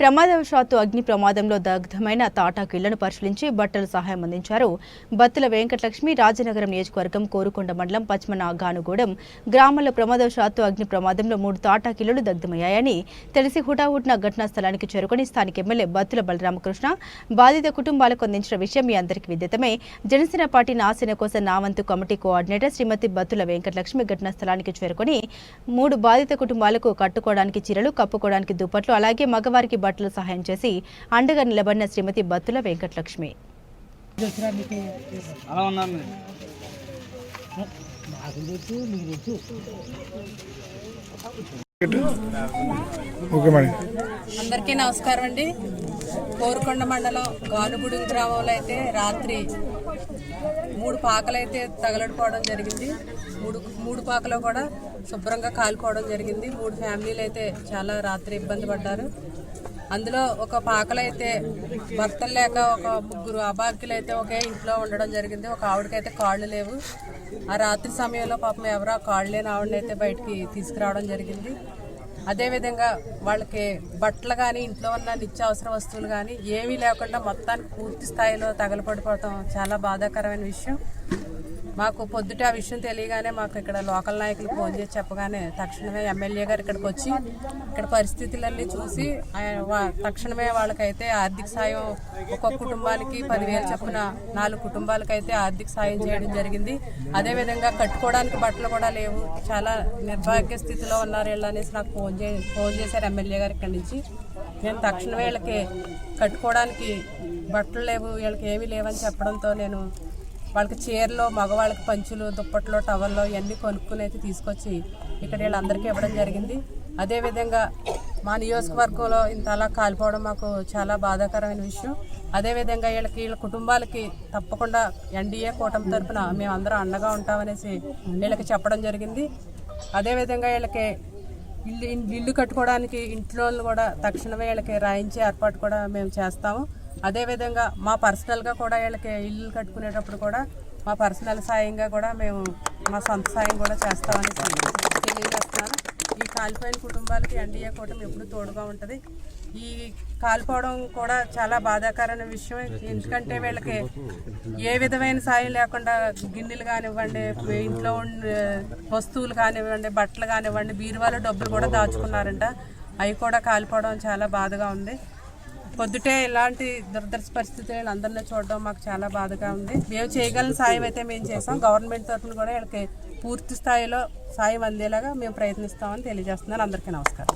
ప్రమాదవశాత్తు అగ్ని ప్రమాదంలో దగ్ధమైన తాటాకు ఇళ్ళను పరిశీలించి బట్టల సహాయం అందించారు. బత్తుల వెంకటలక్ష్మి రాజనగరం నియోజకవర్గం కోరుకొండ మండలం పశ్మన గ్రామంలో ప్రమాదవశాత్తు అగ్ని ప్రమాదంలో మూడు తాటాకిళ్ళు దగ్ధమయ్యాయని తెలిసి హుటాహుటిన ఘటనా స్థలానికి చేరుకుని స్థానిక ఎమ్మెల్యే బత్తుల బలరామకృష్ణ బాధిత కుటుంబాలకు అందించిన విషయం మీ అందరికీ విదితమే. జనసేన పార్టీ నాశన కోసం నావంతు కమిటీ కోఆర్డినేటర్ శ్రీమతి బత్తుల వెంకటలక్ష్మి ఘటనా స్థలానికి చేరుకుని మూడు బాధిత కుటుంబాలకు కట్టుకోవడానికి చీరలు కప్పుకోవడానికి దుప్పట్లు అలాగే మగవారికి బట్టలు సహాయం చేసి అండగా నిలబడిన శ్రీమతి బత్తుల వెంకటలక్ష్మి. అలా ఉన్నారు మీరు. Okay madam. అందరికీ నమస్కారం అండి. కోరుకొండ మండలం గానుగుడి గ్రామంలో అయితే రాత్రి మూడు పాకలు అయితే తగలడిపోవడం జరిగింది. మూడు మూడు పాకలు కూడా శుభ్రంగా కాలిపోవడం జరిగింది. మూడు ఫ్యామిలీలు అయితే చాలా రాత్రి ఇబ్బంది పడ్డారు. అందులో ఒక పాకలు అయితే భర్తలు లేక ఒక ముగ్గురు అబాక్యులు అయితే ఒకే ఇంట్లో ఉండడం జరిగింది. ఒక ఆవిడకైతే కాళ్ళు లేవు. ఆ రాత్రి సమయంలో పాపం ఎవరో కాళ్ళు లేని ఆవిడనైతే బయటికి తీసుకురావడం జరిగింది. అదేవిధంగా వాళ్ళకి బట్టలు కానీ ఇంట్లో ఉన్న నిత్యావసర వస్తువులు కానీ ఏమీ లేకుండా మొత్తానికి పూర్తి స్థాయిలో తగలపడిపోవటం చాలా బాధాకరమైన విషయం. మాకు పొద్దుట ఆ విషయం తెలియగానే మాకు ఇక్కడ లోకల్ నాయకులు ఫోన్ చేసి చెప్పగానే తక్షణమే ఎమ్మెల్యే గారు ఇక్కడికి వచ్చి ఇక్కడ పరిస్థితులన్నీ చూసి వా- తక్షణమే వాళ్ళకైతే ఆర్థిక సాయం ఒక్కొక్క కుటుంబానికి పదివేలు చొప్పున నాలుగు కుటుంబాలకైతే ఆర్థిక సాయం చేయడం జరిగింది. అదేవిధంగా కట్టుకోవడానికి బట్టలు కూడా లేవు. చాలా నిర్భాగ్య స్థితిలో ఉన్నారు వీళ్ళు అనేసి నాకు ఫోన్ చే ఫోన్ చేశారు ఎమ్మెల్యే గారు ఇక్కడి నుంచి. నేను తక్షణమే వీళ్ళకి కట్టుకోవడానికి బట్టలు లేవు వీళ్ళకి ఏమీ లేవని చెప్పడంతో నేను వాళ్ళకి చీరలు మగవాళ్ళకి పంచులు దుప్పట్లు టవల్లో ఇవన్నీ కొనుక్కుని అయితే తీసుకొచ్చి ఇక్కడ వీళ్ళందరికీ ఇవ్వడం జరిగింది. అదేవిధంగా మా నియోజకవర్గంలో ఇంత అలా కాలిపోవడం మాకు చాలా బాధాకరమైన విషయం. అదేవిధంగా వీళ్ళకి వీళ్ళ కుటుంబాలకి తప్పకుండా ఎన్డీఏ కూటమి తరఫున మేమందరం అండగా ఉంటామనేసి వీళ్ళకి చెప్పడం జరిగింది. అదేవిధంగా వీళ్ళకి ఇల్లు ఇల్లు కట్టుకోవడానికి ఇంట్లో కూడా తక్షణమే వీళ్ళకి రాయించే ఏర్పాటు కూడా మేము చేస్తాము. అదేవిధంగా మా పర్సనల్గా కూడా వీళ్ళకి ఇల్లు కట్టుకునేటప్పుడు కూడా మా పర్సనల్ సాయంగా కూడా మేము మా సొంత సాయం కూడా చేస్తామని తెలియజేస్తున్నాను. ఈ కాలిపోయిన కుటుంబాలకి ఎన్డీఏ కూటమి ఎప్పుడు తోడుగా ఉంటుంది. ఈ కాలిపోవడం కూడా చాలా బాధాకరమైన విషయం ఎందుకంటే వీళ్ళకి ఏ విధమైన సాయం లేకుండా గిన్నెలు కానివ్వండి ఇంట్లో ఉండే వస్తువులు కానివ్వండి బట్టలు కానివ్వండి బీరువాలో డబ్బులు కూడా దాచుకున్నారంట. అవి కూడా కాలిపోవడం చాలా బాధగా ఉంది. పొద్దుటే ఇలాంటి దురదర్శ పరిస్థితులు అందరినీ చూడడం మాకు చాలా బాధగా ఉంది. మేము చేయగలిగిన సాయం అయితే మేము చేసాం గవర్నమెంట్ తరఫున కూడా వీళ్ళకి పూర్తి స్థాయిలో సాయం అందేలాగా మేము ప్రయత్నిస్తామని తెలియజేస్తున్నాను. అందరికీ నమస్కారం.